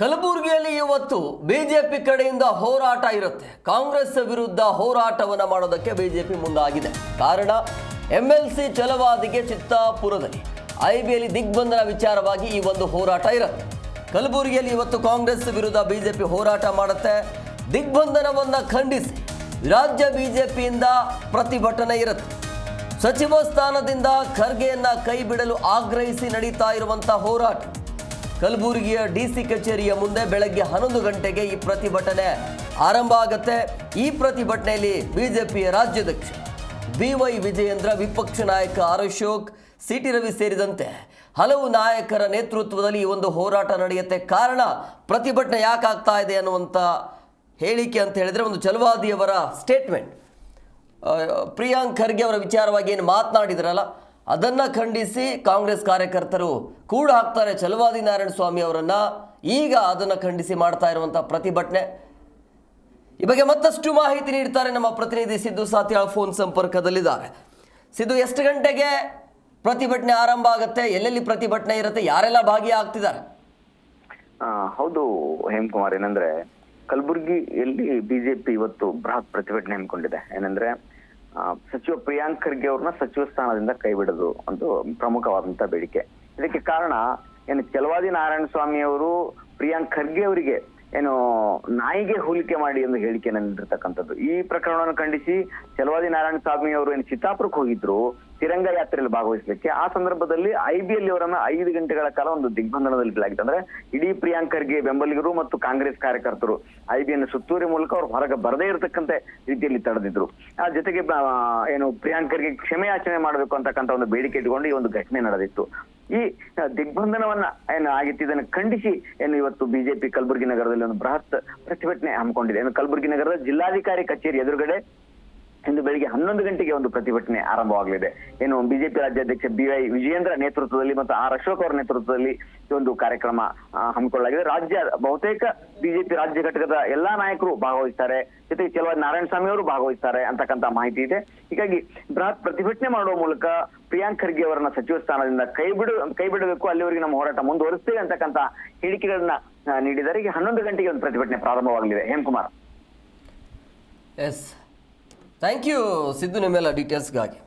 ಕಲಬುರಗಿಯಲ್ಲಿ ಇವತ್ತು ಬಿಜೆಪಿ ಕಡೆಯಿಂದ ಹೋರಾಟ ಇರುತ್ತೆ. ಕಾಂಗ್ರೆಸ್ ವಿರುದ್ಧ ಹೋರಾಟವನ್ನು ಮಾಡೋದಕ್ಕೆ ಬಿಜೆಪಿ ಮುಂದಾಗಿದೆ. ಕಾರಣ ಎಂ ಎಲ್ ಸಿ ಚಲವಾದಿಗೆ ಚಿತ್ತಾಪುರದಲ್ಲಿ ಎಲ್ಲಿ ದಿಗ್ಬಂಧನ ವಿಚಾರವಾಗಿ ಈ ಒಂದು ಹೋರಾಟ ಇರುತ್ತೆ. ಕಲಬುರಗಿಯಲ್ಲಿ ಇವತ್ತು ಕಾಂಗ್ರೆಸ್ ವಿರುದ್ಧ ಬಿಜೆಪಿ ಹೋರಾಟ ಮಾಡುತ್ತೆ. ದಿಗ್ಬಂಧನವನ್ನು ಖಂಡಿಸಿ ರಾಜ್ಯ ಬಿಜೆಪಿಯಿಂದ ಪ್ರತಿಭಟನೆ ಇರುತ್ತೆ. ಸಚಿವ ಸ್ಥಾನದಿಂದ ಖರ್ಗೆಯನ್ನ ಕೈ ಬಿಡಲು ಆಗ್ರಹಿಸಿ ನಡೀತಾ ಇರುವಂತಹ ಹೋರಾಟ. ಕಲಬುರಗಿಯ ಡಿಸಿ ಕಚೇರಿಯ ಮುಂದೆ ಬೆಳಗ್ಗೆ ಹನ್ನೊಂದು ಗಂಟೆಗೆ ಈ ಪ್ರತಿಭಟನೆ ಆರಂಭ ಆಗುತ್ತೆ. ಈ ಪ್ರತಿಭಟನೆಯಲ್ಲಿ ಬಿಜೆಪಿಯ ರಾಜ್ಯಾಧ್ಯಕ್ಷ ಬಿ ವೈ ವಿಜಯೇಂದ್ರ, ವಿಪಕ್ಷ ನಾಯಕ ಆರ್ ಅಶೋಕ್, ಸಿಟಿ ರವಿ ಸೇರಿದಂತೆ ಹಲವು ನಾಯಕರ ನೇತೃತ್ವದಲ್ಲಿ ಈ ಒಂದು ಹೋರಾಟ ನಡೆಯುತ್ತೆ. ಕಾರಣ ಪ್ರತಿಭಟನೆ ಯಾಕೆ ಆಗ್ತಾ ಇದೆ ಅನ್ನುವಂಥ ಹೇಳಿಕೆ ಅಂತ ಹೇಳಿದರೆ ಒಂದು ಚಲವಾದಿಯವರ ಸ್ಟೇಟ್ಮೆಂಟ್ ಪ್ರಿಯಾಂಕ್ ಖರ್ಗೆ ಅವರ ವಿಚಾರವಾಗಿ ಏನು ಮಾತನಾಡಿದ್ರಲ್ಲ ಅದನ್ನ ಖಂಡಿಸಿ ಕಾಂಗ್ರೆಸ್ ಕಾರ್ಯಕರ್ತರು ಕೂಡ ಹಾಕ್ತಾರೆ. ಚಲವಾದಿ ನಾರಾಯಣ ಸ್ವಾಮಿ ಅವರನ್ನ ಈಗ ಅದನ್ನ ಖಂಡಿಸಿ ಮಾಡ್ತಾ ಇರುವಂತಹ ಪ್ರತಿಭಟನೆ. ಈ ಬಗ್ಗೆ ಮತ್ತಷ್ಟು ಮಾಹಿತಿ ನೀಡ್ತಾರೆ ನಮ್ಮ ಪ್ರತಿನಿಧಿ ಸಿದ್ದು ಸಾತ್ಯಾಳ್ ಫೋನ್ ಸಂಪರ್ಕದಲ್ಲಿದ್ದಾರೆ. ಸಿದ್ದು, ಎಷ್ಟು ಗಂಟೆಗೆ ಪ್ರತಿಭಟನೆ ಆರಂಭ ಆಗುತ್ತೆ? ಎಲ್ಲೆಲ್ಲಿ ಪ್ರತಿಭಟನೆ ಇರುತ್ತೆ? ಯಾರೆಲ್ಲ ಭಾಗಿಯಾಗ್ತಿದ್ದಾರೆ? ಆಗ್ತಿದ್ದಾರೆ ಹೌದು ಹೇಮಕುಮಾರ್, ಏನಂದ್ರೆ ಕಲಬುರಗಿಯಲ್ಲಿ ಬಿಜೆಪಿ ಇವತ್ತು ಬೃಹತ್ ಪ್ರತಿಭಟನೆ ಹಮ್ಮಿಕೊಂಡಿದೆ. ಏನಂದ್ರೆ ಸಚಿವ ಪ್ರಿಯಾಂಕ್ ಖರ್ಗೆ ಅವ್ರನ್ನ ಸಚಿವ ಸ್ಥಾನದಿಂದ ಕೈಬಿಡೋದು ಒಂದು ಪ್ರಮುಖವಾದಂತ ಬೇಡಿಕೆ. ಇದಕ್ಕೆ ಕಾರಣ ಏನು ಚಲವಾದಿ ನಾರಾಯಣ ಸ್ವಾಮಿ ಅವರು, ಪ್ರಿಯಾಂಕ್ ಖರ್ಗೆ ಅವರಿಗೆ ಏನು ನಾಯಿಗೆ ಹೋಲಿಕೆ ಮಾಡಿ ಎಂದು ಹೇಳಿಕೆಯನ್ನು ನೀಡಿರ್ತಕ್ಕಂಥದ್ದು ಈ ಪ್ರಕರಣವನ್ನು ಖಂಡಿಸಿ ಚಲವಾದಿ ನಾರಾಯಣ ಸ್ವಾಮಿ ಅವರು ಏನು ಚಿತ್ತಾಪುರಕ್ಕೆ ಹೋಗಿದ್ರು ತಿರಂಗ ಯಾತ್ರೆಯಲ್ಲಿ ಭಾಗವಹಿಸಲಿಕ್ಕೆ. ಆ ಸಂದರ್ಭದಲ್ಲಿ ಐಬಿಎಲ್ ಅವರನ್ನ ಐದು ಗಂಟೆಗಳ ಕಾಲ ಒಂದು ದಿಗ್ಬಂಧನದಲ್ಲಿ ಇಡಲಾಗಿತ್ತು. ಅಂದ್ರೆ ಇಡೀ ಪ್ರಿಯಾಂಕರ್ಗೆ ಬೆಂಬಲಿಗರು ಮತ್ತು ಕಾಂಗ್ರೆಸ್ ಕಾರ್ಯಕರ್ತರು ಐಬಿಎನ್ ಸುತ್ತೂರಿ ಮೂಲಕ ಅವ್ರು ಹೊರಗೆ ಬರದೇ ಇರತಕ್ಕಂತ ರೀತಿಯಲ್ಲಿ ತಡೆದಿದ್ರು. ಆ ಜೊತೆಗೆ ಏನು ಪ್ರಿಯಾಂಕರ್ಗೆ ಕ್ಷಮೆ ಕ್ಷಮೆಯಾಚನೆ ಮಾಡಬೇಕು ಅಂತಕ್ಕಂಥ ಒಂದು ಬೇಡಿಕೆ ಇಟ್ಕೊಂಡು ಈ ಒಂದು ಘಟನೆ ನಡೆದಿತ್ತು. ಈ ದಿಗ್ಬಂಧನವನ್ನ ಏನು ಆಗಿತ್ತು ಖಂಡಿಸಿ ಏನು ಇವತ್ತು ಬಿಜೆಪಿ ಕಲಬುರಗಿ ನಗರದಲ್ಲಿ ಒಂದು ಬೃಹತ್ ಪ್ರತಿಭಟನೆ ಹಮ್ಮಿಕೊಂಡಿದೆ. ಏನು ಕಲಬುರಗಿ ನಗರದ ಜಿಲ್ಲಾಧಿಕಾರಿ ಕಚೇರಿ ಎದುರುಗಡೆ ಇಂದು ಬೆಳಿಗ್ಗೆ ಹನ್ನೊಂದು ಗಂಟೆಗೆ ಒಂದು ಪ್ರತಿಭಟನೆ ಆರಂಭವಾಗಲಿದೆ. ಏನು ಬಿಜೆಪಿ ರಾಜ್ಯಾಧ್ಯಕ್ಷ ಬಿ ವೈ ವಿಜಯೇಂದ್ರ ನೇತೃತ್ವದಲ್ಲಿ ಮತ್ತು ಆರ್ ಅಶೋಕ್ ಅವರ ನೇತೃತ್ವದಲ್ಲಿ ಒಂದು ಕಾರ್ಯಕ್ರಮ ಹಮ್ಮಿಕೊಳ್ಳಲಾಗಿದೆ. ರಾಜ್ಯ ಬಹುತೇಕ ಬಿಜೆಪಿ ರಾಜ್ಯ ಘಟಕದ ಎಲ್ಲಾ ನಾಯಕರು ಭಾಗವಹಿಸ್ತಾರೆ. ಜೊತೆಗೆ ಕೆಲವು ನಾರಾಯಣ ಸ್ವಾಮಿ ಅವರು ಭಾಗವಹಿಸ್ತಾರೆ ಅಂತಕ್ಕಂತ ಮಾಹಿತಿ ಇದೆ. ಹೀಗಾಗಿ ಬೃಹತ್ ಪ್ರತಿಭಟನೆ ಮಾಡುವ ಮೂಲಕ ಪ್ರಿಯಾಂಕ್ ಖರ್ಗೆ ಅವರನ್ನ ಸಚಿವ ಸ್ಥಾನದಿಂದ ಕೈ ಬಿಡು, ಕೈ ಬಿಡಬೇಕು, ಅಲ್ಲಿವರೆಗೆ ನಮ್ಮ ಹೋರಾಟ ಮುಂದುವರಿಸ್ತೇವೆ ಅಂತಕ್ಕಂತ ಹೇಳಿಕೆಗಳನ್ನ ನೀಡಿದ್ದಾರೆ. ಈಗ ಹನ್ನೊಂದು ಗಂಟೆಗೆ ಒಂದು ಪ್ರತಿಭಟನೆ ಪ್ರಾರಂಭವಾಗಲಿದೆ. Hemakumar. S. Thank you Siddu ನಿಮ್ಮೆಲ್ಲ ಡೀಟೇಲ್ಸ್ಗಾಗಿ